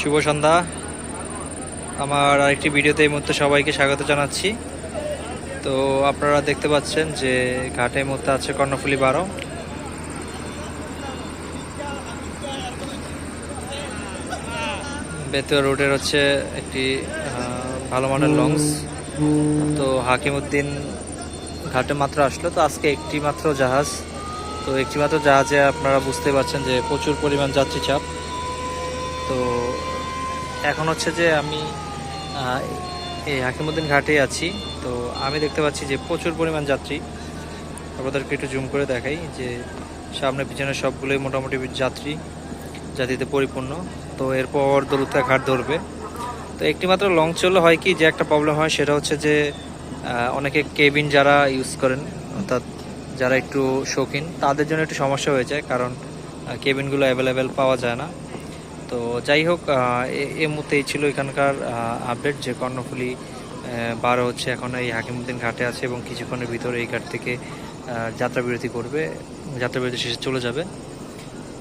শুভ সন্ধ্যা। আমার আরেকটি ভিডিওতে এই মুহূর্তে সবাইকে স্বাগত জানাচ্ছি। তো আপনারা দেখতে পাচ্ছেন যে ঘাটের মধ্যে আছে কর্ণফুলি বারো। বেতুয়া রোডের হচ্ছে একটি ভালো মানের লঞ্চ। তো হাকিমউদ্দিন ঘাটে মাত্র আসলো। তো আজকে একটি মাত্র জাহাজ। তো একটি মাত্র জাহাজে আপনারা বুঝতে পারছেন যে প্রচুর পরিমাণ যাত্রী চাপ। তো এখন হচ্ছে যে আমি এই হাকিমুদ্দিন ঘাটে আছি। তো আমি দেখতে পাচ্ছি যে প্রচুর পরিমাণ যাত্রী। আপনাদেরকে একটু জুম করে দেখাই যে সামনে পিছনে সবগুলোই মোটামুটি যাত্রী জাতিতে পরিপূর্ণ। তো এরপর দলুতা ঘাট ধরবে। তো একটি মাত্র লং চললে হয় কি যে একটা প্রবলেম হয়, সেটা হচ্ছে যে অনেকে কেবিন যারা ইউজ করেন, অর্থাৎ যারা একটু শৌখিন, তাদের জন্য একটু সমস্যা হয়ে যায়। কারণ কেবিনগুলো অ্যাভেলেবেল পাওয়া যায় না। তো যাই হোক এ- মুহূর্তে এই ছিল এখানকার আপডেট যে কর্ণফুলি বারো হচ্ছে এখন এই হাকিমুদ্দিন ঘাটে আছে এবং কিছুক্ষণের ভিতরে এই ঘাট থেকে যাত্রা বিরতি করবে, যাত্রা বিরতি শেষে চলে যাবে।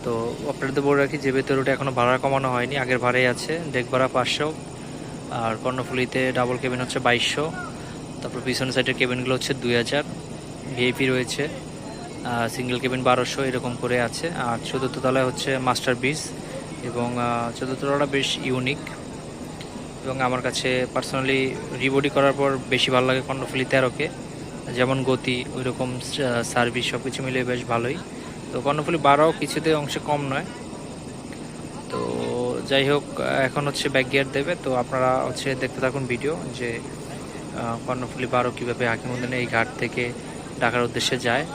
তো আপনাদের বলে রাখি, যে বেতর রুটে এখনও ভাড়া কমানো হয়নি, আগের ভাড়াই আছে ডেক ভাড়া পাঁচশো, আর কর্ণফুলিতে ডাবল কেবিন হচ্ছে বাইশশো, তারপর পিছনের সাইডের কেবিনগুলো হচ্ছে দুই হাজার ভিআইপি রয়েছে সিঙ্গেল কেবিন বারোশো, এরকম করে আছে, আর চতুর্থ তলায় হচ্ছে মাস্টার বিস এবং চতুর্থটা বেশ ইউনিক এবং আমার কাছে পার্সোনালি রিবডি করার পর বেশি ভালো লাগে কর্ণফুলি তেরোকে। যেমন গতি ওই রকম সার্ভিস সব কিছু মিলিয়ে বেশ ভালোই। তো কর্ণফুলি বারো কিছুতে অংশে কম নয়। তো যাই হোক এখন হচ্ছে ব্যাক গিয়ার দেবে। তো আপনারা হচ্ছে দেখতে থাকুন ভিডিও যে কর্ণফুলি বারো কীভাবে হাকিমুদ্দিনে এই ঘাট থেকে ঢাকার উদ্দেশ্যে যায়।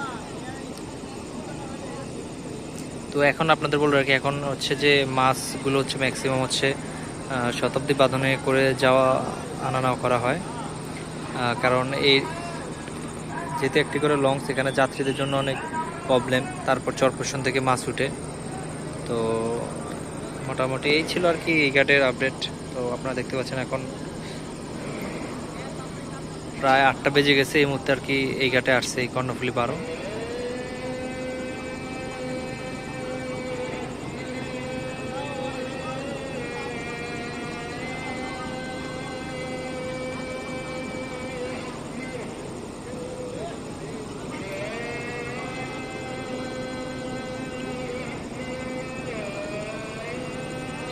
তো এখন আপনাদের বলে রাখি, এখন হচ্ছে যে মাছগুলো হচ্ছে ম্যাক্সিমাম হচ্ছে শতাব্দী বাঁধনে করে যাওয়া, আনা নেওয়া করা হয়। কারণ এই যেহেতু একটি করে লং সেখানে যাত্রীদের জন্য অনেক প্রবলেম তারপর চরপোষণ থেকে মাছ উঠে। তো মোটামুটি এই ছিল আর কি এই ঘাটের আপডেট তো আপনারা দেখতে পাচ্ছেন এখন প্রায় আটটা বেজে গেছে, এই মুহূর্তে আর কি এই ঘাটে আসছে এই কর্ণফুলি বারো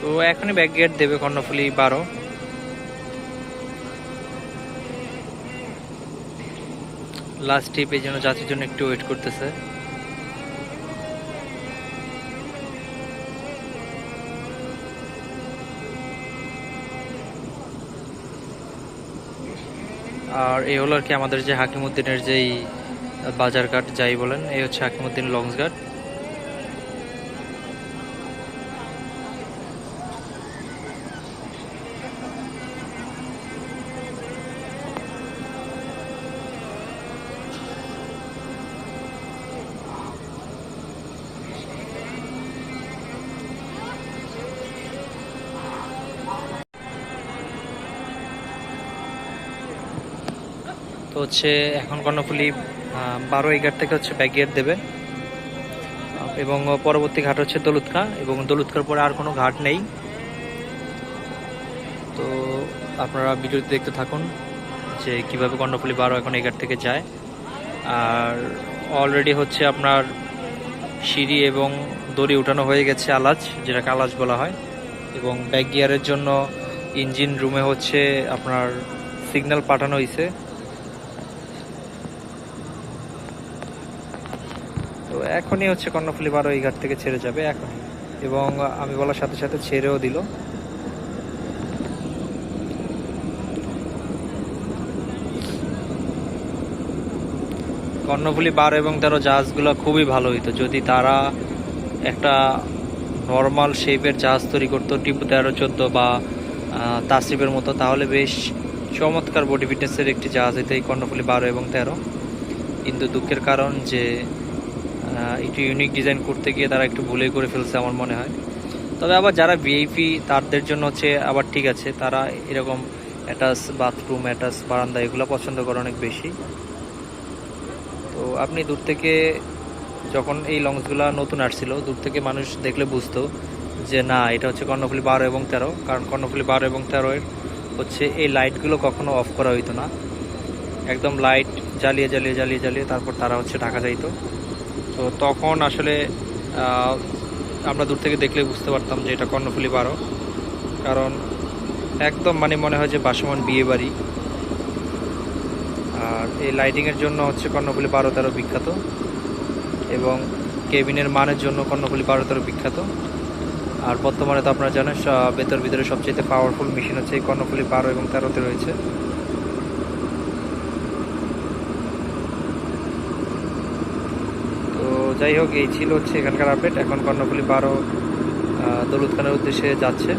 তো এখনই ব্যাক গেট দেবে কর্ণফুলি বারো। লাস্ট ট্রিপ এই জন্য যাত্রীর জন্য একটু ওয়েট করতেছে। আর এই হলো আর কি আমাদের যে হাকিমুদ্দিনের যেই বাজার ঘাট যাই বলেন, এই হচ্ছে হাকিমুদ্দিন লঞ্চ তো হচ্ছে এখন কর্ণফুলি বারো এগার থেকে হচ্ছে ব্যাক গিয়ার দেবে এবং পরবর্তী ঘাট হচ্ছে দলুৎকা এবং দলুৎকার পরে আর কোনো ঘাট নেই। তো আপনারা ভিডিওতে দেখতে থাকুন যে কীভাবে কর্ণফুলি বারো এখন এগার থেকে যায়। আর অলরেডি হচ্ছে আপনার সিঁড়ি এবং দড়ি উঠানো হয়ে গেছে আলাজ যেটাকে আলাজ বলা হয়। এবং ব্যাক গিয়ারের জন্য ইঞ্জিন রুমে হচ্ছে আপনার সিগন্যাল পাঠানো হয়েছে তো এখনই হচ্ছে কর্ণফুলি বারো এই ঘাট থেকে ছেড়ে যাবে এখনই এবং আমি বলার সাথে সাথে ছেড়েও দিল। কর্ণফুলি বারো এবং তেরো জাহাজগুলো খুবই ভালো হইতো। যদি তারা একটা নর্মাল শেপের জাহাজ তৈরি করতো, টিপু তেরো চোদ্দ বা তাসরিফের মতো, তাহলে বেশ চমৎকার বডি ফিটনেসের একটি জাহাজ হইতো এই কর্ণফুলি বারো এবং তেরো। কিন্তু দুঃখের কারণ যে একটু ইউনিক ডিজাইন করতে গিয়ে তারা একটু ভুলে করে ফেলছে আমার মনে হয়। তবে আবার যারা ভিআইপি তাদের জন্য হচ্ছে আবার ঠিক আছে, তারা এরকম অ্যাটাচ বাথরুম অ্যাটাচ বারান্দা এগুলো পছন্দ করে অনেক বেশি। তো আপনি দূর থেকে যখন এই লঞ্চগুলো নতুন আসছিল, দূর থেকে মানুষ দেখলে বুঝতো যে না, এটা হচ্ছে কর্ণফুলি বারো এবং তেরো, কারণ কর্ণফুলি বারো এবং তেরোর হচ্ছে এই লাইটগুলো কখনো অফ করা হইতো না। একদম লাইট জ্বালিয়ে জ্বালিয়ে জ্বালিয়ে জ্বালিয়ে তারপর তারা হচ্ছে ঢাকা যাইতো। তো তখন আসলে আমরা দূর থেকে দেখলে বুঝতে পারতাম যে এটা কর্ণফুলি বারো। কারণ একদম মানে মনে হয় যে বাসমান বিয়ে বাড়ি। আর এই লাইটিংয়ের জন্য হচ্ছে কর্ণফুলি বারো তেরো বিখ্যাত। এবং কেবিনের মানের জন্য কর্ণফুলি বারো তেরো বিখ্যাত। আর বর্তমানে তো আপনারা জানেন ভেতর ভিতরে সবচেয়ে পাওয়ারফুল মেশিন হচ্ছে এই কর্ণফুলি বারো এবং তেরোতে রয়েছে তো যাই হোক, এই ছিল হচ্ছে এখানকার আপডেট এখন কর্ণফুলি বারো দলুদ দৌলতখানের উদ্দেশ্যে যাচ্ছে।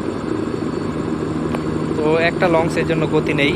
তো একটা লঞ্চ এর জন্য গতি নেই।